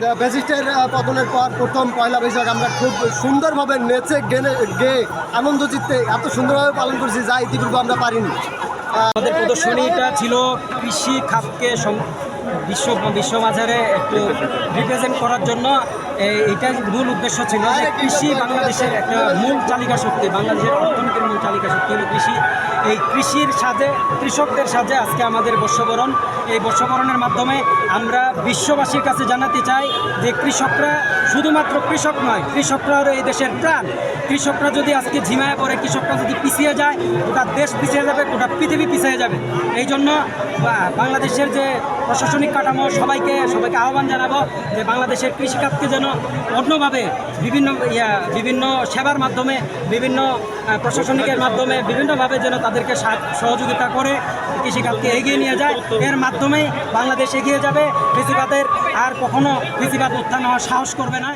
ব্যাজিস্টের পতনের পর প্রথম পয়লা বৈশাখ আমরা খুব সুন্দরভাবে নেচে গেনে গেয়ে আনন্দ চিত্তে এত সুন্দরভাবে পালন করেছি যা ইতিপূর্বে আমরা পারিনি। আমাদের প্রদর্শনীটা ছিল কৃষি খাতকে সম- বিশ্ব বিশ্ববাজারে একটু রিপ্রেজেন্ট করার জন্য এই- এইটার মূল উদ্দেশ্য ছিল যে কৃষি বাংলাদেশের একটা মূল চালিকা শক্তি, বাংলাদেশের অর্থনীতির মূল চালিকা শক্তি হলো কৃষি। এই কৃষির সাথে কৃষকদের সাথে আজকে আমাদের বর্ষবরণ। এই বর্ষবরণের মাধ্যমে আমরা বিশ্ববাসীর কাছে জানাতে চাই যে কৃষকরা শুধুমাত্র কৃষক নয়, কৃষকরা এই দেশের প্রাণ। কৃষকরা যদি আজকে ঝিমায় পড়ে, কৃষকরা যদি পিছিয়ে যায়, গোটা দেশ পিছিয়ে যাবে, গোটা পৃথিবী পিছিয়ে যাবে। এই জন্য বাংলাদেশের যে প্রশাসনিক কাঠামো সবাইকে সবাইকে আহ্বান জানাব যে বাংলাদেশের কৃষিকাজকে যেন অন্যভাবে বিভিন্ন ইয়া, বিভিন্ন সেবার মাধ্যমে, বিভিন্ন প্রশাসনিকের মাধ্যমে, বিভিন্নভাবে যেন তাদেরকে সহযোগিতা করে কৃষিকাজকে এগিয়ে নিয়ে যায়। এর মাধ্যমেই বাংলাদেশ এগিয়ে যাবে। কৃষিখাতের আর কখনো কৃষিখাত উত্থান হওয়ার সাহস করবে না।